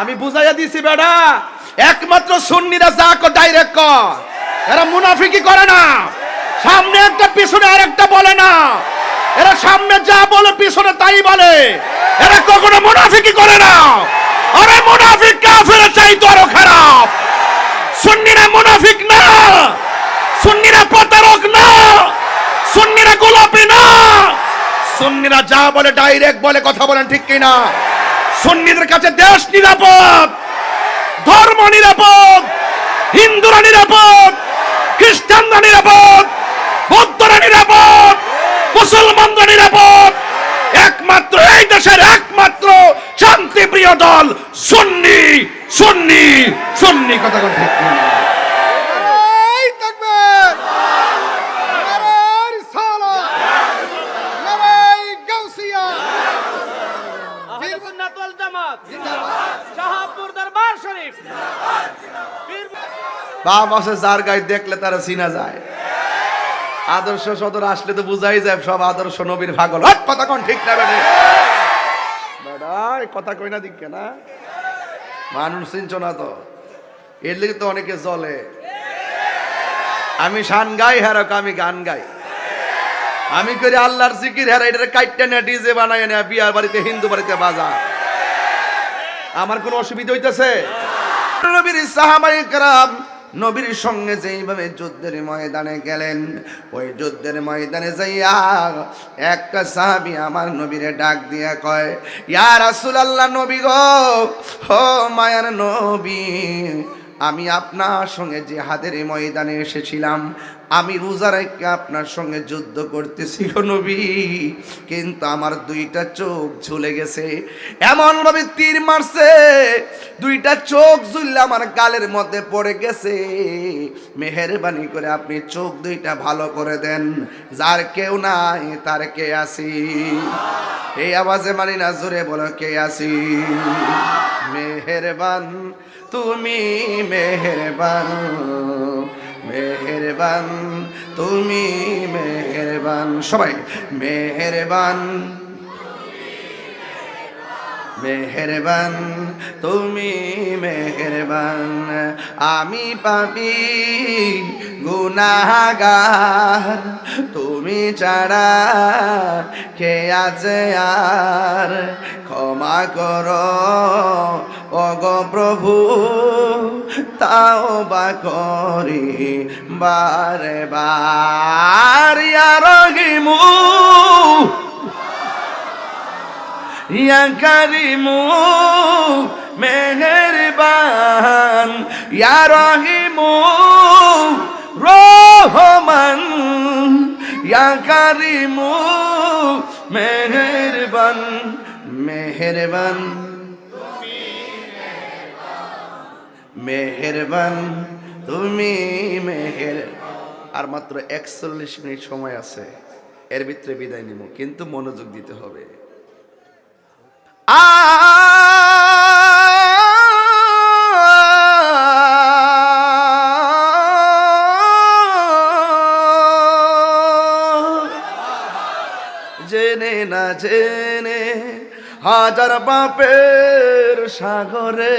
আমি বুঝাইয়া দিছি বেড়া একমাত্র সুন্নিরা যা কো ডাইরেক্ট কর। এরা মুনাফিকি করে না। সামনে একটা, পিছনে আরেকটা বলে না। এরা সামনে যা বলে, পিছনে তাই বলে। এরা কখনো মুনাফিকি করে না। আরে মুনাফিক কাফের চাই তো আরও খারাপ। সুন্নিরা মুনাফিক না। সুন্নিরা প্রতারক না। সুন্নিরা গোলাপি না। সুন্নিরা যা বলে ডাইরেক্ট বলে, কথা বলেন ঠিক কিনা? সুন্নিদের কাছে দেশ নিরাপদ, ধর্ম নিরাপদ, হিন্দুরা নিরাপদ, খ্রিস্টানরা নিরাপদ, বৌদ্ধরা নিরাপদ, মুসলমানরা নিরাপদ। একমাত্র এই দেশের একমাত্র শান্তিপ্রিয় দল সন্নি সন্নি সন্নি, কথা কথা বাপ আছে যার গায়ে দেখলে তারা চিনা যায় আদর্শ সদর আসলে তো বুঝাই যায় সব আদর্শ নবীর ভাগল হট, কথা কোন ঠিক না বেড়ে বেড়া এই কথা কই না দিক না মানুষ চিনছ না তো এর লিগে তো অনেকে চলে আমি শান গাই হেরক আমি গান গাই আমি করি আল্লাহর জিকির হেরা এটা কাইটটা না ডিজে বানাই না বিয়ার বাড়িতে হিন্দু বাড়িতে বাজা আমার কোনো অসুবিধা হইতেছে নবীর সাহাবাই کرام নবীর সঙ্গে যেইভাবে যুদ্ধের ময়দানে গেলেন, ওই যুদ্ধের ময়দানে যাইয়া একটা সাহাবি আমার নবীরে ডাক দিয়া কয়, ইয়া রাসূলুল্লাহ নবী গো, ও মায়ার নবী আমি আপনার সঙ্গে যে হাতের ময়দানে এসেছিলাম। আমি রোজা রেখে আপনার সঙ্গে যুদ্ধ করতেছি নবী। কিন্তু আমার দুইটা চোখ ঝুলে গেছে। এমন ভাবে তীর মারছে, দুইটা চোখ ঝুললে আমার গালের মধ্যে পড়ে গেছে। মেহেরবানি করে আপনি চোখ দুইটা ভালো করে দেন। যার কেউ নাই, তার কে আসি এই আওয়াজে মানি না জোরে বলো, কে আসি মেহেরবান তুমি মেহেরবান মেহেরবান, তুমি মেহেরবান, সবাই মেহেরবান মেহেরবান, তুমি মেহেরবান, আমি পাপি গুনাগার তুমি কে আছে আর? ক্ষমা করো অগ প্রভু, তাও বা করি বারে বার ইয়ার গিমু ইয়া কারিমু মেহেরবান ইয়া রহিমু রহমান ইয়া কারিমু মেহেরবান মেহেরবান। মেহেরবান, তুমি মেহের, আর মাত্র একচল্লিশ মিনিট সময় আছে, এর ভিতরে বিদায় নিব, কিন্তু মনোযোগ দিতে হবে। জেনে না জেনে হাজার পাপের সাগরে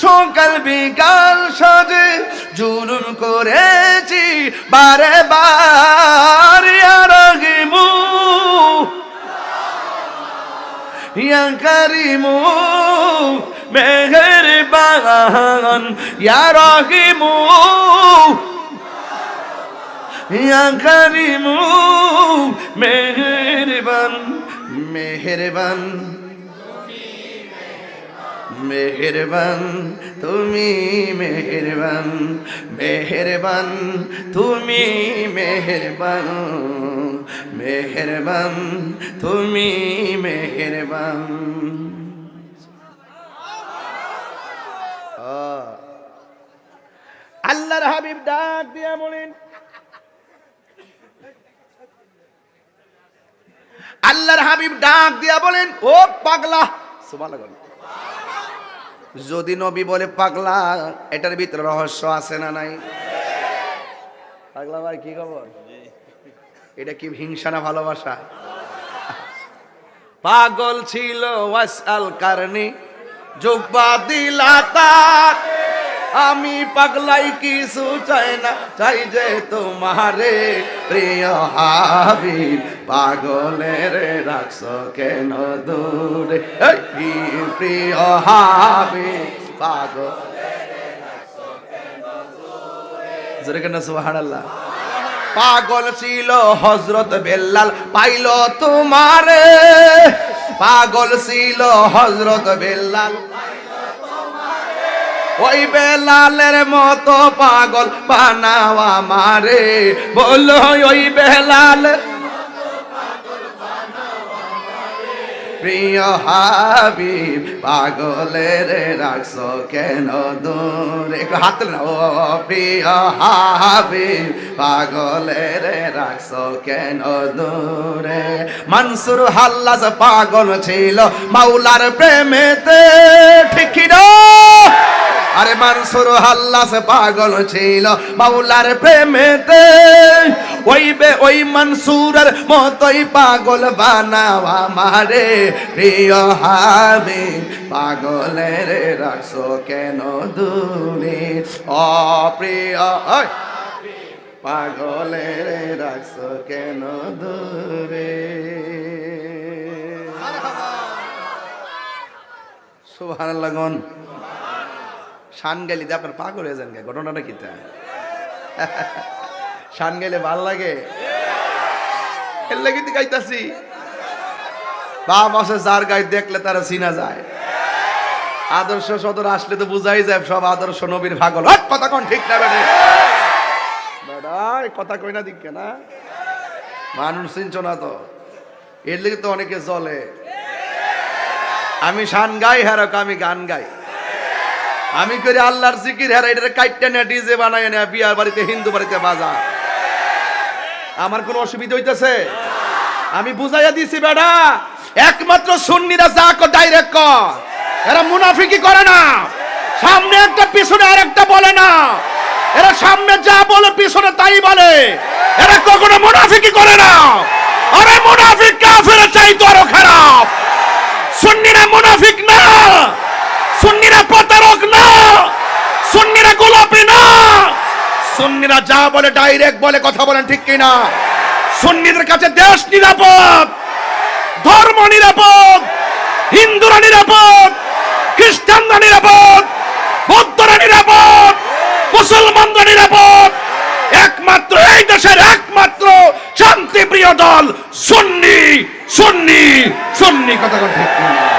সকাল বিকাল সাজে জুলুম করেছি বারে বার। আর গিমু ইয়া কারিমু মেহেরবান ইয়া রহিমু ইয়া মেহেরবান মেহেরবান মেহরবান, তুমি মেহরবান মেহরবান, তুমি মেহরবান মেহরবান, তুমি মেহরবান। আল্লাহর হাবিব ডাক দিয়া বলেন। আল্লাহর হাবিব ডাক দিয়া বলেন, ও পাগলা। সুবহানাল্লাহ। যদি নবী বলে পাগলা, এটার ভিতরে রহস্য আছে না নাই? পাগলা ভাই, কি খবর? এটা কি হিংসা না ভালোবাসা? পাগল ছিল ওয়াসাল কারণে জুব্বা দিলা আমি পাগলাই কিছু চাই না, চাই যে তোমারে প্রিয় হাবিব। পাগলের রাখছ কেন দূরে? প্রিয় হাবিব পাগল পাগল ছিল হজরত বেল্লাল, পাইল তোমারে। পাগল ছিল হজরত বেল্লাল ওই বেলালের মতো পাগল বানাওয়া মারে বলো, ওই বেলাল। প্রিয় হাবিব, পাগলের রাখছ কেন দূরে? একটু হাত ও প্রিয় হাবিব, পাগলের রাখছ কেন দূরে? মনসুর হাল্লাস পাগল ছিল, মাওলার প্রেমেতে। ঠিক আরে মানসুর হাল্লাস পাগল ছিল, মাওলার প্রেমেতে। ওই বে, ওই মনসুরের মতই পাগল বানাওয়া মারে প্রিয় হাবি পাগলের রাখছো কেন দূরে অপ্রিয় পাগলের রাখছো কেন দূরে সুবহানাল্লাহ গন শান গেলি দিয়ে আপনার পাগল হয়ে যান ঘটনাটা কি তা? শান গেলে ভালো লাগে? এর লাগি তো গাইতাছি। বাপ আছে যার গাই দেখলে তারা চিনা যায়। আদর্শ সদর আসলে তো বুঝাই যায় সব আদর্শ নবীর ভাগল। হট, কথা কোন ঠিক না বেড়ে কথা কই না দিক না? মানুষ চিনছ না তো? এর লেগে তো অনেকে চলে আমি শান গাই হারক আমি গান গাই। আমি করি আল্লাহর জিকির হেরা এটা কাইটটা নিয়ে ডিজে বানাই না বিয়ার বাড়িতে, হিন্দু বাড়িতে বাজা আমার কোনো অসুবিধা হইতেছে? আমি বুঝাইয়া দিছি, বেটা, একমাত্র সুন্নিরা যা কো ডাইরেক্ট কর এরা মুনাফিকি করে না। সামনে একটা, পিছনে আরেকটা বলে না। এরা সামনে যা বলে, পিছনে তাই বলে। এরা কখনো মুনাফিকি করে না। আরে মুনাফিক কাফের চাইতো আরও খারাপ। সুন্নিরা মুনাফিক না। সুন্নিরা প্রতারক না, সুন্নিরা গোলাপি না। সুন্নিরা যা বলে ডাইরেক্ট বলে কথা বলেন ঠিক কিনা। সুন্নিদের কাছে দেশ নিরাপদ, ধর্ম নিরাপদ, হিন্দুরা নিরাপদ, খ্রিস্টানরা নিরাপদ, বৌদ্ধরা নিরাপদ, মুসলমানরা নিরাপদ। একমাত্র এই দেশের একমাত্র শান্তিপ্রিয় দল সুন্নি সুন্নি সুন্নি, কথা কিনা।